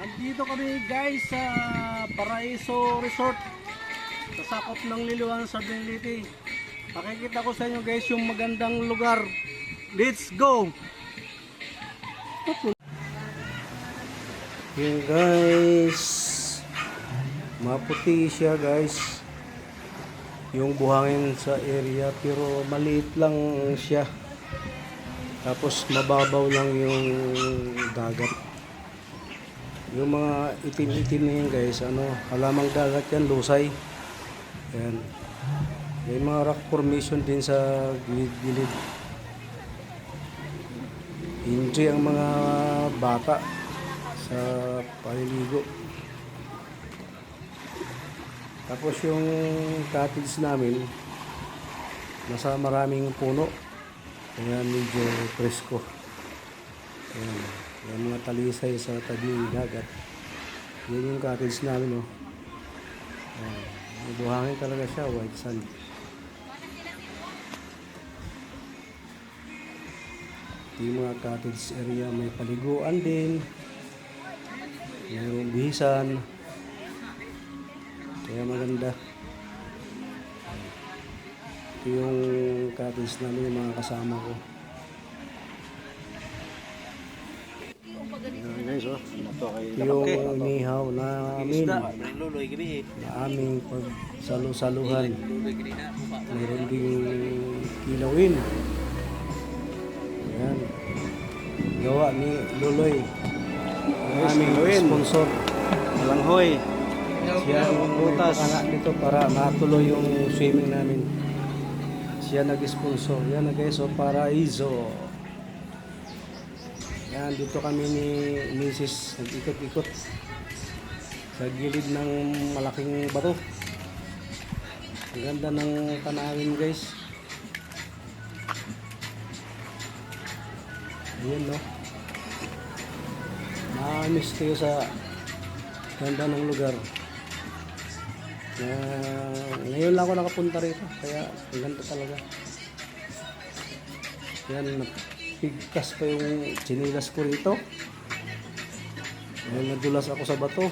Andito kami guys sa Paraiso Resort sa sakop ng Liliwan sa Benliti. Pakikita ko sa inyo guys yung magandang lugar. Let's go! Yung guys, maputi siya guys. Yung buhangin sa area pero maliit lang siya. Tapos mababaw lang yung dagat. Yung mga itim-itim na yan guys, ano, halamang dagat yan, lusay. Yan. May mga rock formation din sa gilid-gilid. Enjoy ang mga bata sa paliligo. Tapos yung cottage namin, nasa maraming puno. Kaya medyo presko. Ayan. Yung mga talisay sa tabi ng dagat. Yan yung cottage namin. Ayan. May buhangin talaga siya, white sand. Yung mga cottage area, may paliguan din. Mayroong bihisan. Kaya maganda. Ito yung cottage namin, yung mga kasama ko. Yung nihaw namin na aming pagsalu-saluhan. Mayroon ding kilawin. Ayan. Gawa ni Luloy. Ang aming sponsor. Langhoy. Siya ang butas nito para matuloy yung swimming namin. Siya nag-sponsor. Yan na guys, oh, Paraiso. Yan, dito kami ni Mrs. Nag-ikot-ikot sa gilid ng malaking bato. Ang ganda ng tanawin guys. Ayan no. Maamis kayo sa ganda ng lugar. Na ngayon lang ako nakapunta rito kaya ang ganda talaga. Yan, pigkas pa yung chinilas ko rito. Dahil nadulas ako sa bato.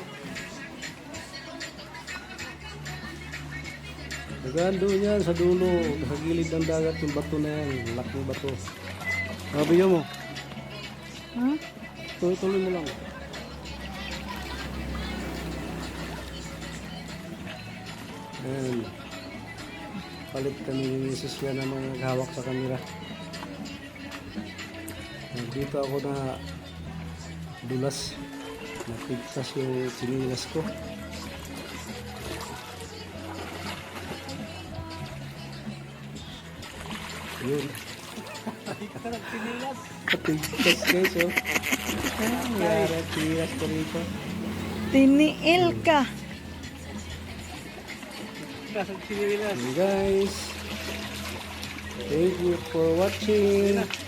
Nagaan doon yan sa dulo, sa gilid ng dagat yung bato na yan, laking bato. Sabi niyo mo? Ha? Tuloy-tuloy mo lang. Ayan. Palit kami ni Mrs. yan na mga naghawak sa kamera. Dito ako na dulas. Napigtas yung sinilas ko. Yun. Napigtas guys oh. Yara, sinilas ko rito. Tiniil ka. And guys, thank you for watching.